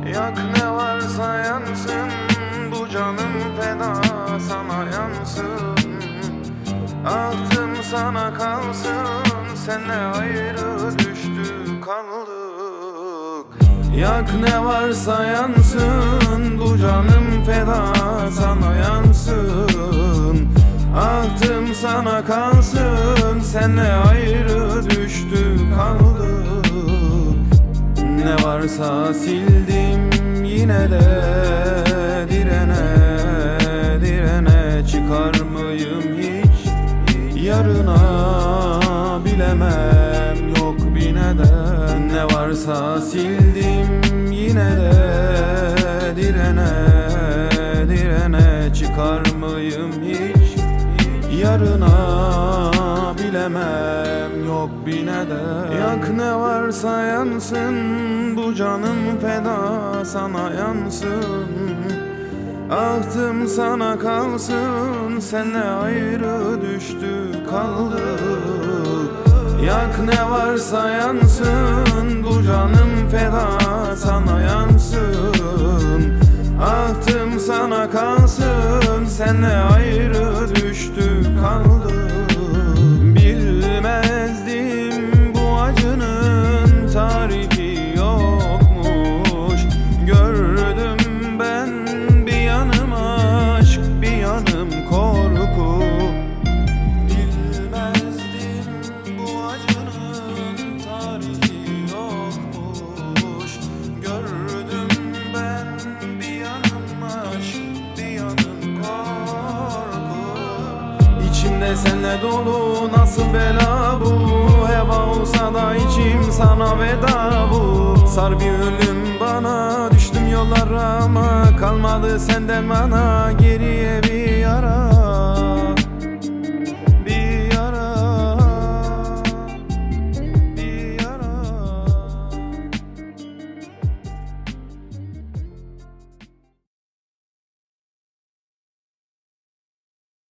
Yak ne varsa yansın Bu canım feda sana yansın. Ahtım sana kalsın Senle ayrı düştü kaldık. Yak ne varsa yansın Bu canım feda sana yansın. Ahtım sana kalsın Senle ayrı düştü kaldık ne varsa sildim. Yine de direne direne çıkar mıyım hiç? Yarına bilemem yok bir neden. Ne varsa sildim. Yine de direne direne çıkar mıyım hiç? Yarına bilemem yok bir neden Yak ne varsa yansın bu canım feda sana yansın. Ahtım sana kalsın senle ayrı düştü kaldık. Yak ne varsa yansın bu canım feda sana yansın. Ahtım sana kalsın senle ayrı düştü İçimde senle dolu nasıl bela bu? Heva olsa da içim sana veda bu. Sar bir ölüm bana düştüm yollara ama Kalmadı senden bana. Geriye bir